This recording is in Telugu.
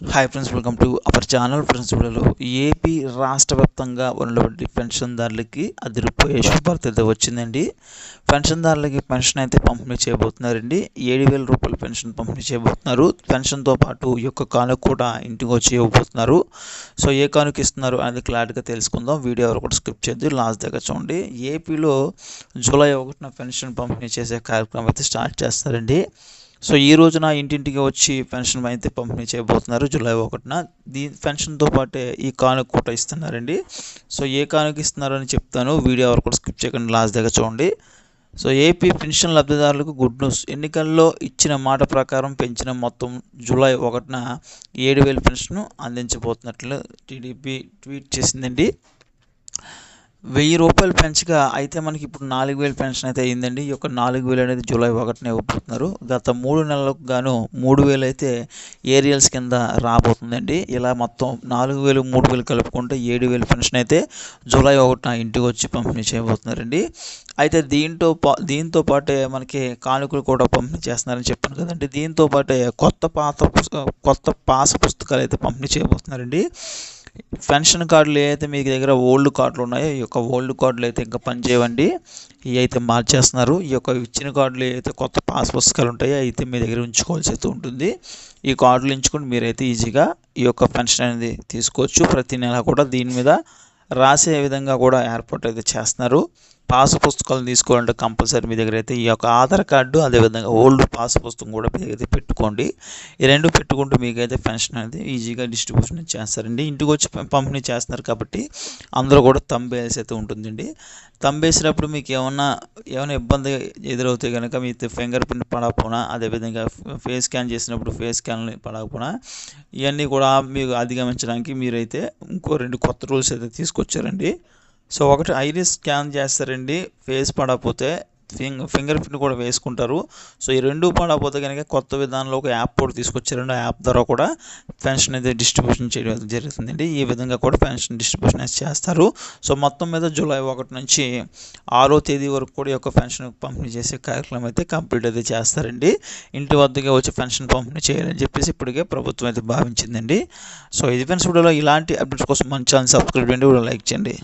Hi friends welcome to our channel friends వీడియోలో ఏపీ రాష్ట్ర వ్యాప్తంగా ఉన్నటువంటి పెన్షన్దారులకి అదిరిపోయే శుభార్త అయితే వచ్చిందండి పెన్షన్దారులకి పెన్షన్ అయితే పంపిణీ చేయబోతున్నారండి. ఏడు వేల రూపాయల పెన్షన్ పంపిణీ చేయబోతున్నారు. పెన్షన్తో పాటు ఈ యొక్క కానుక కూడా ఇంటికి వచ్చి ఇవ్వబోతున్నారు. సో ఏ కానుక ఇస్తున్నారు అనేది క్లారిటీగా తెలుసుకుందాం. వీడియో ఎవరు కూడా స్కిప్ చేయొద్దు. లాస్ట్ దగ్గర చూడండి. ఏపీలో జూలై ఒకటిన పెన్షన్ పంపిణీ చేసే కార్యక్రమం అయితే స్టార్ట్ చేస్తారండి. సో ఈ రోజున ఇంటింటికి వచ్చి పెన్షన్ అయితే పంపిణీ చేయబోతున్నారు. జూలై ఒకటిన దీ పెన్షన్తో పాటే ఈ కానుక కూడా ఇస్తున్నారండి. సో ఏ కానుక ఇస్తున్నారో అని చెప్తాను. వీడియో ఎవరు కూడా స్కిప్ చేయకుండా. లాస్ట్ దగ్గర చూడండి. సో ఏపీ పెన్షన్ లబ్ధిదారులకు గుడ్ న్యూస్. ఎన్నికల్లో ఇచ్చిన మాట ప్రకారం పెంచిన మొత్తం జూలై ఒకటిన ఏడు వేల పెన్షన్ అందించబోతున్నట్లు టీడీపీ ట్వీట్ చేసిందండి. వెయ్యి రూపాయలు పెంచగా అయితే మనకి ఇప్పుడు నాలుగు వేలు పెన్షన్ అయితే అయిందండి. ఈ యొక్క నాలుగు వేలు అనేది జూలై ఒకటిన ఇవ్వబోతున్నారు. గత మూడు నెలలకు గాను మూడు వేలు అయితే ఏరియల్స్ కింద రాబోతుందండి. ఇలా మొత్తం నాలుగు వేలు మూడు వేలు కలుపుకుంటే ఏడు వేలు పెన్షన్ అయితే జూలై ఒకటిన ఇంటికి వచ్చి పంపిణీ చేయబోతున్నారండి. అయితే దీంతో పా దీంతో పాటే మనకి కానుకలు కూడా పంపిణీ చేస్తున్నారని చెప్పాను కదండి. దీంతో పాటే కొత్త పాత కొత్త పాస పుస్తకాలు అయితే పంపిణీ చేయబోతున్నారండి. పెన్షన్ కార్డులు ఏవైతే మీ దగ్గర ఓల్డ్ కార్డులు ఉన్నాయో ఈ యొక్క ఓల్డ్ కార్డులు అయితే ఇంకా పనిచేయవండి. ఇవి అయితే మార్చేస్తున్నారు. ఈ యొక్క ఇచ్చిన కార్డులు ఏదైతే కొత్త పాస్ పుస్తకాలు ఉంటాయో అయితే మీ దగ్గర ఉంచుకోవాల్సి అయితే ఉంటుంది. ఈ కార్డులు ఎంచుకుని మీరైతే ఈజీగా ఈ యొక్క పెన్షన్ అనేది తీసుకోవచ్చు. ప్రతి నెల కూడా దీని మీద రాసే విధంగా కూడా ఏర్పాటు అయితే చేస్తున్నారు. పాస్ పుస్తకాలు తీసుకోవాలంటే కంపల్సరీ మీ దగ్గర అయితే ఈ యొక్క ఆధార్ కార్డు అదేవిధంగా ఓల్డ్ పాస్ పుస్తకం కూడా మీ దగ్గర అయితే పెట్టుకోండి. ఈ రెండు పెట్టుకుంటూ మీకైతే పెన్షన్ అనేది ఈజీగా డిస్ట్రిబ్యూషన్ చేస్తారండి. ఇంటికి వచ్చి పంపిణీ చేస్తున్నారు కాబట్టి అందరూ కూడా తంబేసి అయితే ఉంటుందండి. తంబేసినప్పుడు మీకు ఏమన్నా ఏమైనా ఇబ్బంది ఎదురవుతాయి కనుక మీ ఫింగర్ ప్రింట్ పడకపోయినా అదేవిధంగా ఫేస్ స్కాన్ చేసినప్పుడు ఫేస్ స్కాన్ పడకపోయినా ఇవన్నీ కూడా మీకు అధిగమించడానికి మీరైతే ఇంకో రెండు కొత్త రూల్స్ అయితే తీసుకొచ్చారండి. సో ఒకటి ఐరిస్ స్కాన్ చేస్తారండి ఫేస్ పడకపోతే ఫింగర్ ఫింగర్ ప్రింట్ కూడా వేసుకుంటారు. సో ఈ రెండు పడకపోతే కనుక కొత్త విధానంలో ఒక యాప్ కూడా తీసుకొచ్చారండి ఆ యాప్ ద్వారా కూడా పెన్షన్ అయితే డిస్ట్రిబ్యూషన్ చేయడం జరుగుతుందండి. ఈ విధంగా కూడా పెన్షన్ డిస్ట్రిబ్యూషన్ అయితే చేస్తారు. సో మొత్తం మీద జూలై ఒకటి నుంచి ఆరో తేదీ వరకు కూడా ఈ యొక్క పెన్షన్ పంపిణీ చేసే కార్యక్రమం అయితే కంప్లీట్ అయితే చేస్తారండి. ఇంటి వద్దకే వచ్చి పెన్షన్ పంపిణీ చేయాలని చెప్పేసి ఇప్పటికే ప్రభుత్వం అయితే భావించిందండి. సో ఇది ఫ్రెండ్స్ వీడియోలో ఇలాంటి అప్డేట్స్ కోసం మంచి ఛానల్ సబ్స్క్రైబ్ చేయండి. లైక్ చేయండి.